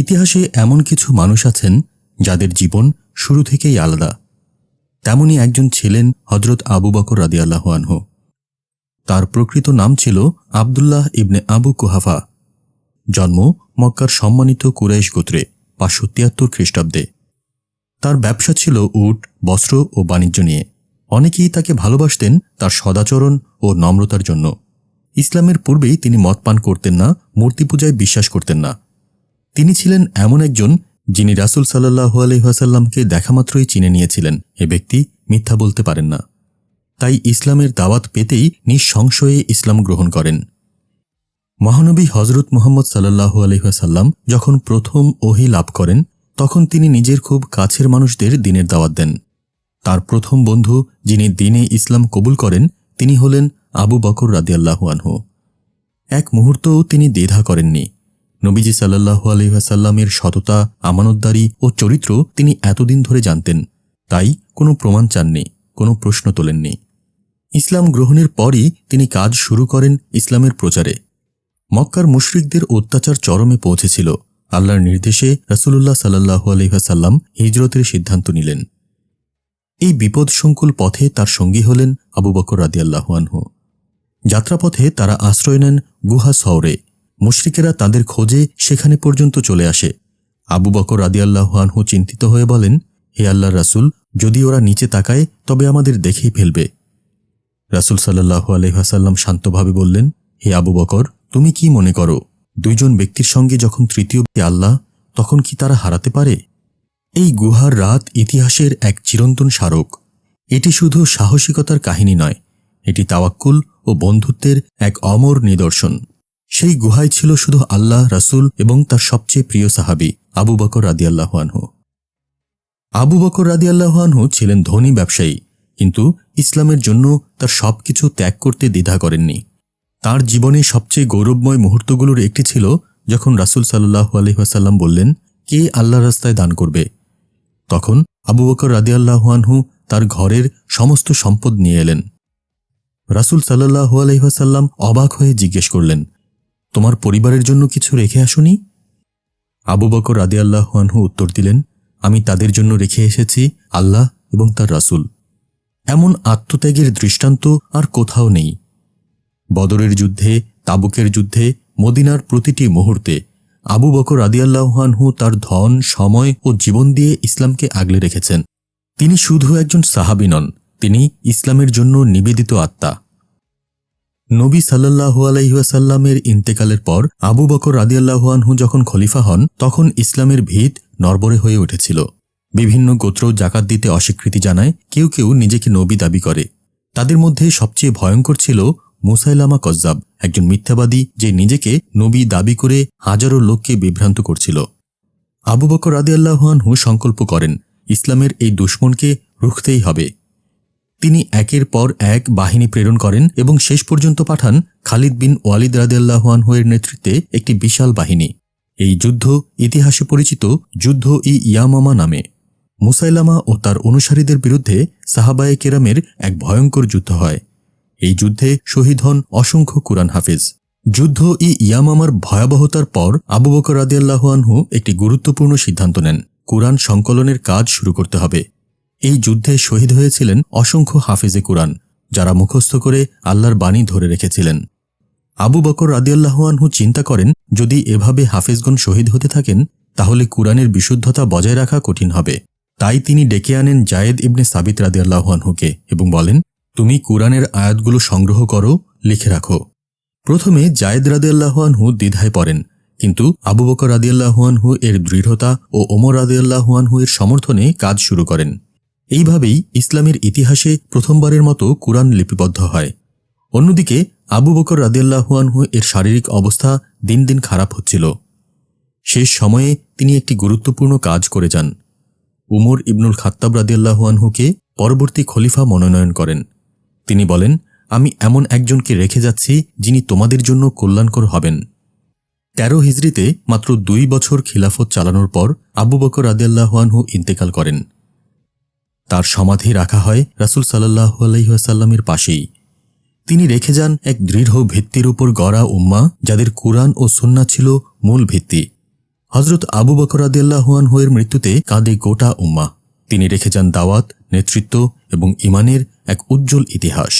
ইতিহাসে এমন কিছু মানুষ আছেন যাদের জীবন শুরু থেকেই আলাদা। তেমনি একজন ছিলেন হজরত আবু বকর রাদিয়াল্লাহু আনহু। তার প্রকৃত নাম ছিল আবদুল্লাহ ইবনে আবু কুহাফা। জন্ম মক্কার সম্মানিত কুরাইশ গোত্রে পাঁচশো তিয়াত্তর খ্রিস্টাব্দে। তার ব্যবসা ছিল উট, বস্ত্র ও বাণিজ্য নিয়ে। অনেকেই তাকে ভালোবাসতেন তার সদাচরণ ও নম্রতার জন্য। ইসলামের পূর্বেই তিনি মদ পান করতেন না মূর্তি পূজায় বিশ্বাস করতেন না। তিনি ছিলেন এমন একজন যিনি রাসুল সাল্লাহু আলহাসাল্লামকে দেখামাত্রই চিনে নিয়েছিলেন। এ ব্যক্তি মিথ্যা বলতে পারেন না। তাই ইসলামের দাওয়াত পেতেই নিঃসংশয়ে ইসলাম গ্রহণ করেন। মহানবী হজরত মোহাম্মদ সাল্লাহু আলহাসাল্লাম যখন প্রথম ওহি লাভ করেন, তখন তিনি নিজের খুব কাছের মানুষদের দিনের দাওয়াত দেন। তার প্রথম বন্ধু যিনি দিনে ইসলাম কবুল করেন, তিনি হলেন আবু বকর রাদিয়াল্লাহু আনহু। এক মুহূর্তও তিনি দ্বিধা করেননি। নবীজি সাল্লাহু আলহাসাল্লামের সততা, আমানতদারি ও চরিত্র তিনি এতদিন ধরে জানতেন। তাই কোনো প্রমাণ চাননি, কোনো প্রশ্ন তোলেননি। ইসলাম গ্রহণের পরই তিনি কাজ শুরু করেন ইসলামের প্রচারে। মক্কার মুশরিকদের অত্যাচার চরমে পৌঁছেছিল। আল্লাহর নির্দেশে রসুল্লাহ সাল্লাহু আলহাসাল্লাম হিজরতের সিদ্ধান্ত নিলেন। এই বিপদসংকুল পথে তার সঙ্গী হলেন আবু বকর রাদিয়াল্লাহুয়ানহু যাত্রাপথে তারা আশ্রয় নেন গুহা শহরে মুশরিকেরা তাদের খোঁজে সেখানে পর্যন্ত চলে আসে। আবু বকর রাদিয়াল্লাহুয়ানহু চিন্তিত হয়ে বলেন, হে আল্লাহ রাসুল, যদি ওরা নিচে তাকায়, তবে আমাদের দেখেই ফেলবে। রাসুল সাল্লাহু আলহাসাল্লাম শান্তভাবে বললেন, হে আবু বকর, তুমি কি মনে করো, দুইজন ব্যক্তির সঙ্গে যখন তৃতীয় ব্যক্তি আল্লাহ, তখন কি তারা হারাতে পারে? এই গুহার রাত ইতিহাসের এক চিরন্তন স্মারক। এটি শুধু সাহসিকতার কাহিনী নয়, এটি তাওয়াক্কুল ও বন্ধুত্বের এক অমর নিদর্শন। সেই গুহায় ছিল শুধু আল্লাহ, রাসুল এবং তার সবচেয়ে প্রিয় সাহাবি আবু বকর রাদিয়াল্লাহানহু আবু বকর রাদিয়াল্লাহানহু ছিলেন ধনী ব্যবসায়ী, কিন্তু ইসলামের জন্য তার সবকিছু ত্যাগ করতে দ্বিধা করেননি। তার জীবনে সবচেয়ে গৌরবময় মুহূর্তগুলোর একটি ছিল যখন রাসুল সাল্লাহু আলহিহাসাল্লাম বললেন, কে আল্লাহ রাস্তায় দান করবে? তখন আবু বকর রাদিয়াল্লাহুয়ানহু তার ঘরের সমস্ত সম্পদ নিয়ে এলেন। রাসুল সাল্লাহু আলহিহাসাল্লাম অবাক হয়ে জিজ্ঞেস করলেন তোমার পরিবারের জন্য কিছু রেখে আসুনি? আবু বকর রাদিয়াল্লাহুয়ানহু উত্তর দিলেন, আমি তাদের জন্য রেখে এসেছি আল্লাহ এবং তার রাসুল। এমন আত্মত্যাগের দৃষ্টান্ত আর কোথাও নেই। বদরের যুদ্ধে, তাবুকের যুদ্ধে, মদিনার প্রতিটি মুহূর্তে আবু বকর আদিয়াল্লাহানহু তার ধন, সময় ও জীবন দিয়ে ইসলামকে আগলে রেখেছেন। তিনি শুধু একজন সাহাবি নন, তিনি ইসলামের জন্য নিবেদিত আত্মা। নবী সাল্লাহু আলাইসাল্লামের ইন্তেকালের পর আবু বকর আদিয়াল্লাহানহু যখন খলিফা হন, তখন ইসলামের ভিত নরবরে হয়ে উঠেছিল। বিভিন্ন গোত্র জাকাত দিতে অস্বীকৃতি জানায়, কেউ কেউ নিজেকে নবী দাবি করে। তাদের মধ্যে সবচেয়ে ভয়ঙ্কর ছিল মুসাইলামা কজ্জাব, একজন মিথ্যাবাদী যে নিজেকে নবী দাবি করে হাজারো লোককে বিভ্রান্ত করছিল। আবু বকর আদিয়াল্লাহানহু সংকল্প করেন, ইসলামের এই দুশ্মনকে রুখতেই হবে। তিনি একের পর এক বাহিনী প্রেরণ করেন এবং শেষ পর্যন্ত পাঠান খালিদ বিন ওয়ালিদ রাদিয়াল্লাহানহুয়ের নেতৃত্বে একটি বিশাল বাহিনী। এই যুদ্ধ ইতিহাসে পরিচিত যুদ্ধ ই ইয়ামামা নামে। মুসাইলামা ও তার অনুসারীদের বিরুদ্ধে সাহাবায়ে কেরামের এক ভয়ঙ্কর যুদ্ধ হয়। এই যুদ্ধে শহীদ হন অসংখ্য কুরআন হাফিজ। যুদ্ধ ই ইয়ামামার ভয়াবহতার পর আবু বকর রাদিয়াল্লাহুয়ানহু একটি গুরুত্বপূর্ণ সিদ্ধান্ত নেন। কুরআন সংকলনের কাজ শুরু করতে হবে। এই যুদ্ধে শহীদ হয়েছিলেন অসংখ্য হাফিজে কুরআন, যারা মুখস্থ করে আল্লাহর বাণী ধরে রেখেছিলেন। আবু বকর রাদিয়াল্লাহুয়ানহু চিন্তা করেন, যদি এভাবে হাফিজগণ শহীদ হতে থাকেন, তাহলে কুরআনের বিশুদ্ধতা বজায় রাখা কঠিন হবে। তাই তিনি ডেকে আনেন জায়েদ ইবনে সাবিত রাদিয়াল্লাহুয়ানহুকে এবং বলেন, তুমি কুরআনের আয়াতগুলো সংগ্রহ করো, লিখে রাখো। প্রথমে জায়েদ রাদিয়াল্লাহুয়ানহু দ্বিধায় পড়েন, কিন্তু আবু বকর রাদিয়াল্লাহুয়ানহু এর দৃঢ়তা ও ওমর রাদিয়াল্লাহুয়ানহু এর সমর্থনে কাজ শুরু করেন। এইভাবেই ইসলামের ইতিহাসে প্রথমবারের মতো কুরআন লিপিবদ্ধ হয়। অন্যদিকে, আবু বকর রাদিয়াল্লাহুয়ানহু এর শারীরিক অবস্থা দিন দিন খারাপ হচ্ছিল। শেষ সময়ে তিনি একটি গুরুত্বপূর্ণ কাজ করে যান। উমর ইবনুল খাত্তাব রাদিয়াল্লাহুয়ানহুকে পরবর্তী খলিফা মনোনয়ন করেন। তিনি বলেন, আমি এমন একজনকে রেখে যাচ্ছি যিনি তোমাদের জন্য কল্যাণকর হবেন। তেরো হিজড়িতে মাত্র দুই বছর খিলাফত চালানোর পর আবু বকর আদাল্লাহানহু ইন্তেকাল করেন। তার সমাধি রাখা হয় রাসুল সাল্লাহ আলহিহাসাল্লামের পাশেই। তিনি রেখে যান এক দৃঢ় ভিত্তির উপর গড়া উম্মা, যাদের কুরআন ও সুন্না ছিল মূল ভিত্তি। হজরত আবু বকর হোয়ের মৃত্যুতে কাঁদে গোটা উম্মা। তিনি রেখে যান দাওয়াত, নেতৃত্ব এবং ইমানের এক উজ্জ্বল ইতিহাস।